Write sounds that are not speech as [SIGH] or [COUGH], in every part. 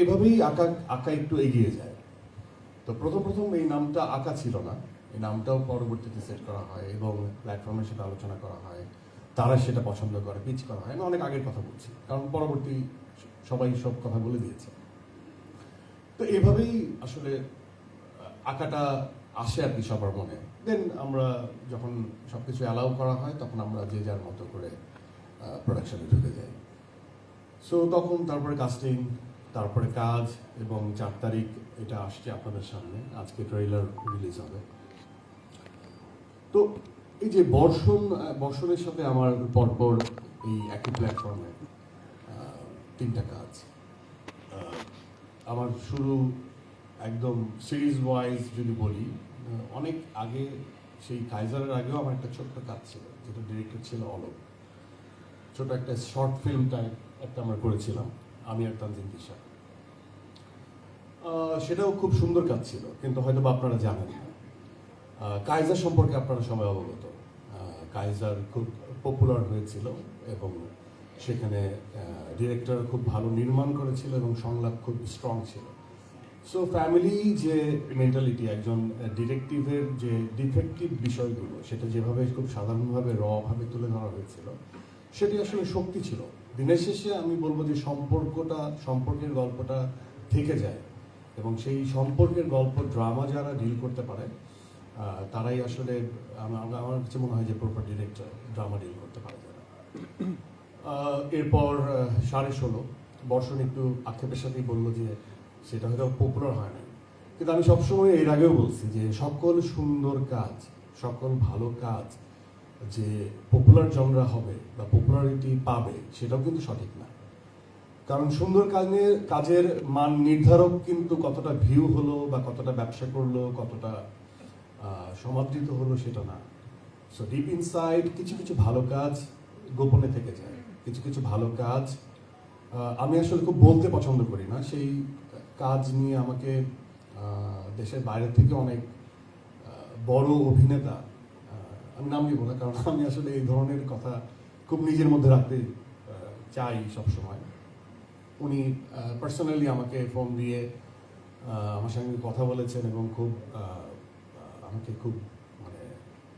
এভাবেই আঁকা আঁকা একটু এগিয়ে যায়। তো প্রথম প্রথম এই নামটা আঁকা ছিল না। এই নামটাও পরবর্তীতে সেট করা হয় এবং প্ল্যাটফর্মের সাথে আলোচনা করা হয়। তারা সেটা পছন্দ করে পিচ করা হয়। আমি অনেক আগের কথা বলছি, কারণ পরবর্তী সবাই সব কথা বলে দিয়েছে। তো এভাবেই আসলে আঁকাটা আসে আর কি সবার মনে। দেন আমরা যখন সব কিছু অ্যালাউ করা হয়, তখন আমরা যে যার মতো করে প্রোডাকশানে ঢুকে যাই। সো তখন তারপরে কাস্টিং তারপরে কাজ এবং চার তারিখ এটা আসছে আপনাদের সামনে। আজকে ট্রেইলার রিলিজ হবে। তো এই যে বর্ষণ, বর্ষণের সাথে আমার পরপর এই একই প্ল্যাটফর্মে তিনটা কাজ। আমার শুরু একদম সিরিজ ওয়াইজ যদি বলি অনেক আগে, সেই কাইজারের আগেও আমার একটা ছোট্ট কাজ ছিল, যেটা ডিরেক্টর ছিল অলোক। ছোট একটা শর্ট ফিল্ম টাইপ একটা আমরা করেছিলাম। আমি আর তানজিন দিশা সেটাও খুব সুন্দর কাজ ছিল কিন্তু হয়তো বা আপনারা জানেন না। আহ, সম্পর্কে আপনারা সবাই অবগত। আহ, কাইজার খুব পপুলার হয়েছিল এবং সেখানে ডিরেক্টর খুব ভালো নির্মাণ করেছিল এবং সংলাপ খুব স্ট্রং ছিল। সো ফ্যামিলি যে মেন্টালিটি একজন ডিটেকটিভের যে ডিফেক্টিভ বিষয়গুলো সেটা যেভাবে খুব সাধারণভাবে রভাবে তুলে ধরা হয়েছিল সেটি আসলে শক্তি ছিল। দিনের শেষে আমি বলব যে সম্পর্কটা, সম্পর্কের গল্পটা থেকে যায়। এবং সেই সম্পর্কের গল্প ড্রামা যারা ডিল করতে পারে তারাই আসলে আমার কাছে মনে হয় যে প্রপার ডিরেক্টর ড্রামা ডিল করতে পারে যারা। এরপর সাড়ে ষোলো। বর্ষণ একটু আক্ষেপের সাথেই বলল যে সেটা হয়তো পপুলার হয় না কিন্তু আমি সবসময় এর আগেও বলছি যে সকল সুন্দর কাজ, সকল ভালো কাজ যে পপুলার জনরা হবে বা পপুলারিটি পাবে, সেটাও কিন্তু সঠিক না। কারণ সুন্দর কাজের কাজের মান নির্ধারক কিন্তু কতটা ভিউ হলো বা কতটা ব্যবসা করল, কতটা সমাদৃত হলো সেটা না। সো ডিপ ইনসাইড কিছু কিছু ভালো কাজ গোপনে থেকে যায়। কিছু কিছু ভালো কাজ আমি আসলে খুব বলতে পছন্দ করি না। সেই কাজ নিয়ে আমাকে দেশের বাইরে থেকে অনেক বড় অভিনেতা আমি নাম নিব না, কারণ আমি আসলে এই ধরনের কথা খুব নিজের মধ্যে রাখতে চাই সবসময়। উনি পার্সোনালি আমাকে ফোন দিয়ে আমার সঙ্গে কথা বলেছেন এবং খুব আমাকে খুব মানে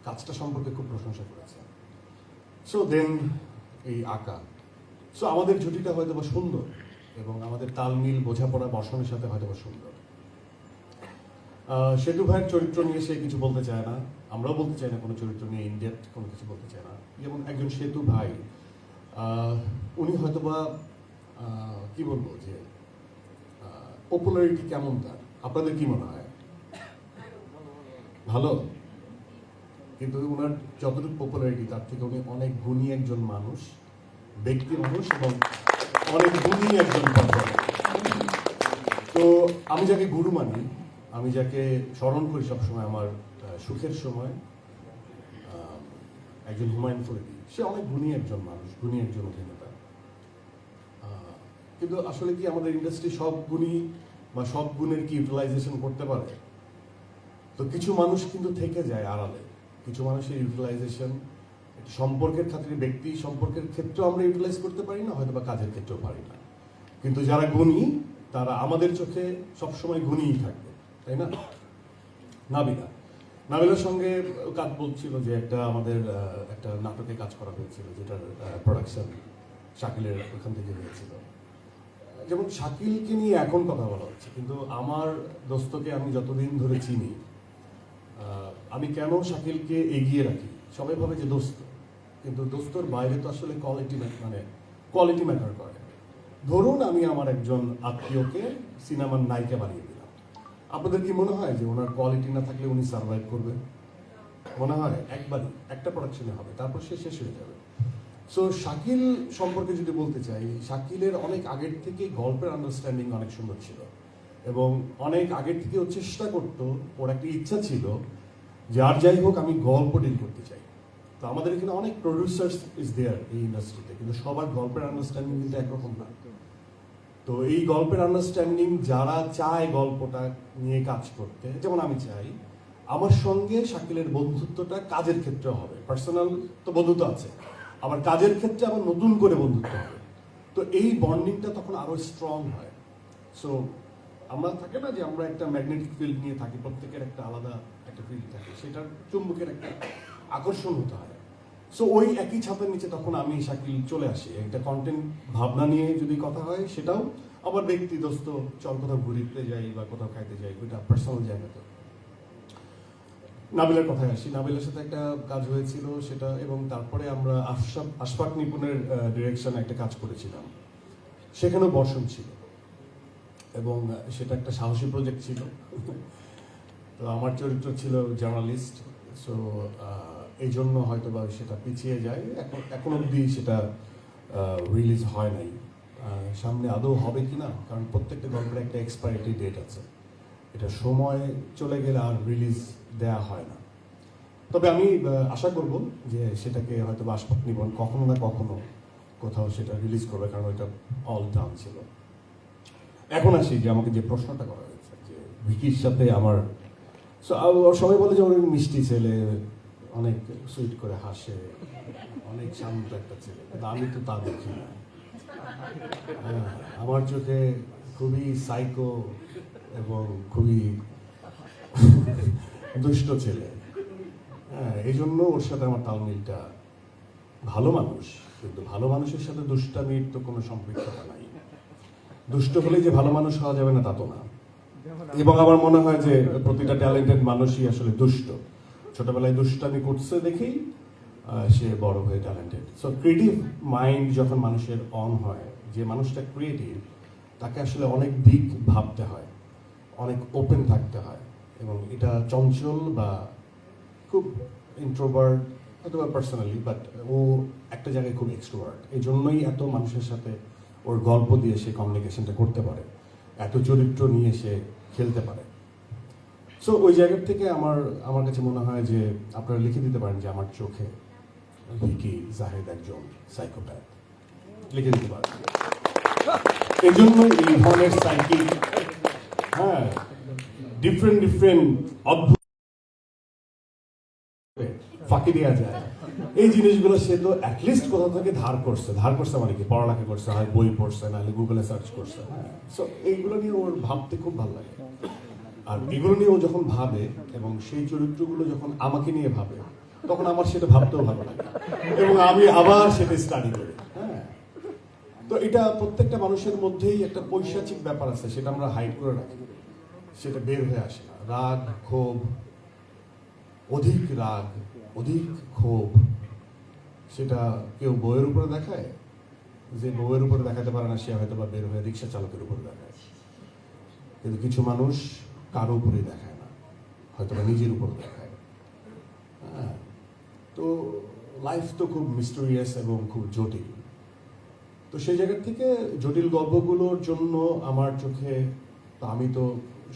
কাজটা সম্পর্কে খুব প্রশংসা করেছেন। সো দেন এই আঁকা। সো আমাদের জুটিটা হয়তো বা সুন্দর এবং আমাদের তালমিল বোঝাপড়া, বর্ষণের সাথে হয়তো বা সুন্দর। সেতু ভাইয়ের চরিত্র নিয়ে সে কিছু বলতে চায় না। আমরাও বলতে চাই না কোনো চরিত্র নিয়ে ইনডেপথ কোনো কিছু বলতে চায় না। যেমন একজন সেতু ভাই উনি হয়তোবা কি বলব যে পপুলারিটি কেমন তার? আপনাদের কি মনে হয়? ভালো? কিন্তু ওনার যতটুকু পপুলারিটি তার থেকে উনি অনেক গুণী একজন মানুষ, ব্যক্তি মানুষ এবং অনেক গুণী একজন। তো আমি যাকে গুরু মানি আমি যাকে স্মরণ করি সবসময় আমার সুখের সময় একজন হুমায়ুন ফরিদি। সে অনেক গুণী একজন মানুষ, গুণী একজন অভিনেতা। কিন্তু আসলে কি আমাদের ইন্ডাস্ট্রি সব গুণী বা সব গুণের কি ইউটিলাইজেশন করতে পারে? তো কিছু মানুষ কিন্তু থেকে যায় আড়ালে। কিছু মানুষের ইউটিলাইজেশন সম্পর্কের খাতিরে, ব্যক্তি সম্পর্কের ক্ষেত্রেও আমরা ইউটিলাইজ করতে পারি না হয়তো বা কাজের ক্ষেত্রেও পারি না। কিন্তু যারা গুণী, তারা আমাদের চোখে সবসময় গুণীই থাকবে। তাই না? নাবিলা। নাবিলার সঙ্গে কাজ বলছিল যে একটা আমাদের একটা নাটকে কাজ করা হয়েছিল, যেটার প্রোডাকশন শাকিলের ওখান থেকে হয়েছিল। যেমন শাকিলকে নিয়ে এখন কথা বলা হচ্ছে, কিন্তু আমার দোস্তকে আমি যতদিন ধরে চিনি আমি কেন শাকিলকে এগিয়ে রাখি? সবাই ভাবে যে দোস্ত, কিন্তু দোস্তর বাইরে তো আসলে কোয়ালিটি মানে কোয়ালিটি ম্যাটার করে। ধরুন আমি আমার একজন আত্মীয়কে সিনেমার নায়িকা বানিয়ে দিলাম আপনাদের কি মনে হয় যে ওনার কোয়ালিটি না থাকলে উনি সার্ভাইভ করবেন মনে হয়? একবারই। একটা প্রোডাকশনে হবে, তারপর সে শেষ হয়ে যাবে। সো শাকিল সম্পর্কে যদি বলতে চাই, শাকিলের অনেক আগের থেকে গল্পের আন্ডারস্ট্যান্ডিং অনেক সুন্দর ছিল। এবং অনেক আগের থেকে ও চেষ্টা করতো, ওর একটা ইচ্ছা ছিল যে আর যাই হোক, আমি গল্প ডিল করতে চাই। তো আমাদের এখানে অনেক প্রডিউসার্স ইজ দেয়ার এই ইন্ডাস্ট্রিতে কিন্তু সবার গল্পের আন্ডারস্ট্যান্ডিং কিন্তু একরকম না। তো এই গল্পের আন্ডারস্ট্যান্ডিং যারা চায় গল্পটা নিয়ে কাজ করতে, যেমন আমি চাই, আমার সঙ্গে শাকিলের বন্ধুত্বটা কাজের ক্ষেত্রে হবে। পার্সোনাল তো বন্ধুত্ব আছে। আবার কাজের ক্ষেত্রে আবার নতুন করে বন্ধুত্ব হবে। তো এই বন্ডিংটা তখন আরও স্ট্রং হয়। সো সো আমরা থাকে না যে আমরা একটা ম্যাগনেটিক ফিল্ড নিয়ে থাকি, প্রত্যেকের একটা আলাদা একটা ফিল্ড থাকে। সেটার চুম্বকের একটা আকর্ষণ হতে হয়। সো ওই একই ছাদের নিচে তখন আমি শাকিল চলে আসি। একটা কন্টেন্ট ভাবনা নিয়ে যদি কথা হয়, সেটাও আবার ব্যক্তিদস্ত চল কোথাও ঘুরিতে যাই বা কোথাও খাইতে যাই, ওইটা পার্সোনাল জায়গাতে নাবিলের কথায় আসি। নাবিলের সাথে একটা কাজ হয়েছিল, সেটা এবং তারপরে আমরা আশফাক আশফাক নিপুণের ডিরেকশন একটা কাজ করেছিলাম। সেখানেও বর্ষণ ছিল। এবং সেটা একটা সাহসী প্রজেক্ট ছিল। [LAUGHS] তো আমার চরিত্র ছিল জার্নালিস্ট সো এই জন্য হয়তো বা সেটা পিছিয়ে যায়। এখন এখন অবধি সেটা রিলিজ হয় নাই। সামনে আদৌ হবে কি না কারণ প্রত্যেকটা গল্পের একটা এক্সপায়ারিটি ডেট আছে। এটা সময় চলে গেলে আর রিলিজ দেয়া হয় না। তবে আমি আশা করব যে সেটাকে হয়তো আশপাক নিবন কখনো না কখনো কোথাও সেটা রিলিজ করবে, কারণ ওইটা অল ডান ছিল। এখন আসি যে আমাকে যে প্রশ্নটা করা হয়েছে, যে ভিকির সাথে আমার সবাই বলে যে ওর মিষ্টি ছেলে অনেক সুইট করে হাসে অনেক শান্ত একটা ছেলে কিন্তু আমি তো তা দেখি না। হ্যাঁ, আমার চোখে খুবই সাইকো এবং খুবই দুষ্ট ছেলে। হ্যাঁ এই জন্য ওর সাথে আমার তালমিলটা ভালো মানুষ কিন্তু ভালো মানুষের সাথে দুষ্টামির তো কোনো সম্পৃক্ততা নাই। দুষ্ট হলেই যে ভালো মানুষ হওয়া যাবে না তা তো না। এবং আমার মনে হয় যে প্রতিটা ট্যালেন্টেড মানুষই আসলে দুষ্ট। ছোটবেলায় দুষ্টামি করছে দেখেই সে বড় হয়ে ট্যালেন্টেড সো ক্রিয়েটিভ মাইন্ড যখন মানুষের অন হয়, যে মানুষটা ক্রিয়েটিভ তাকে আসলে অনেক দিক ভাবতে হয়, অনেক ওপেন থাকতে হয় এবং এটা চঞ্চল বা খুব ইন্ট্রোভার্ট অথবা পার্সোনালি বাট ও একটা জায়গায় খুব এক্সট্রোভার্ট এই জন্যই এত মানুষের সাথে ওর গল্প দিয়ে সে কমিউনিকেশনটা করতে পারে। এত চরিত্র নিয়ে সে খেলতে পারে। সো ওই জায়গার থেকে আমার আমার কাছে মনে হয় যে আপনারা লিখে দিতে পারেন যে আমার চোখে ভিকি জাহেদ একজন সাইকোপ্যাথ লিখে দিতে পারেন। এই জন্যই এই ধরনের সাইকিক হ্যাঁ ডিফারেন্ট ডিফারেন্ট অদ্ভুত ফাঁকি দেওয়া যায়। এই জিনিসগুলো সে তো অ্যাটলিস্ট কোথাও থেকে ধার করছে ধার করছে মানে কি? পড়ালেখা করছে, হয় বই পড়ছে, নাহলে গুগলে সার্চ করছে হ্যাঁ। সো এইগুলো নিয়ে ওর ভাবতে খুব ভালো লাগে। আর এগুলো নিয়ে ও যখন ভাবে এবং সেই চরিত্রগুলো যখন আমাকে নিয়ে ভাবে, তখন আমার সেটা ভাবতেও ভালো লাগে। এবং আমি আবার সেটা স্টাডি করি। হ্যাঁ। তো এটা প্রত্যেকটা মানুষের মধ্যেই একটা পৈশাচিক ব্যাপার আছে, সেটা আমরা হাইড করে রাখি। সেটা বের হয়ে আসে না। রাগ, ক্ষোভ, অধিক রাগ, অধিক ক্ষোভ, সেটা কেউ বইয়ের উপরে দেখায়? যে বইয়ের উপরে দেখাতে পারে না, সে হয়তো বা বের হয়ে রিক্সা চালকের উপরে দেখায়। কিন্তু কিছু মানুষ কারও উপরে দেখায় না হয়তো নিজের উপর দেখায়। হ্যাঁ তো লাইফ তো খুব মিস্টোরিয়াস এবং খুব জটিল। তো সেই জায়গার থেকে জটিল গল্পগুলোর জন্য আমার চোখে, তো আমি তো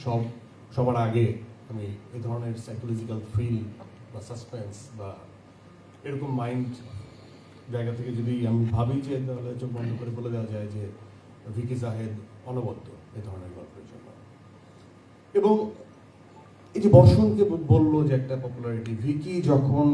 সব, সবার আগে আমি এ ধরনের সাইকোলজিক্যাল ফিল বা সাসপেন্স বা এরকম মাইন্ড জায়গা থেকে যদি আমি ভাবি যে তাহলে চোখ বন্ধ করে বলে দেওয়া যায় যে ভিকি জাহেদ অনবদ্য এ ধরনের গল্পের জন্য। এবং এই যে বর্ষণকে বলল যে একটা পপুলারিটি ভিকি যখন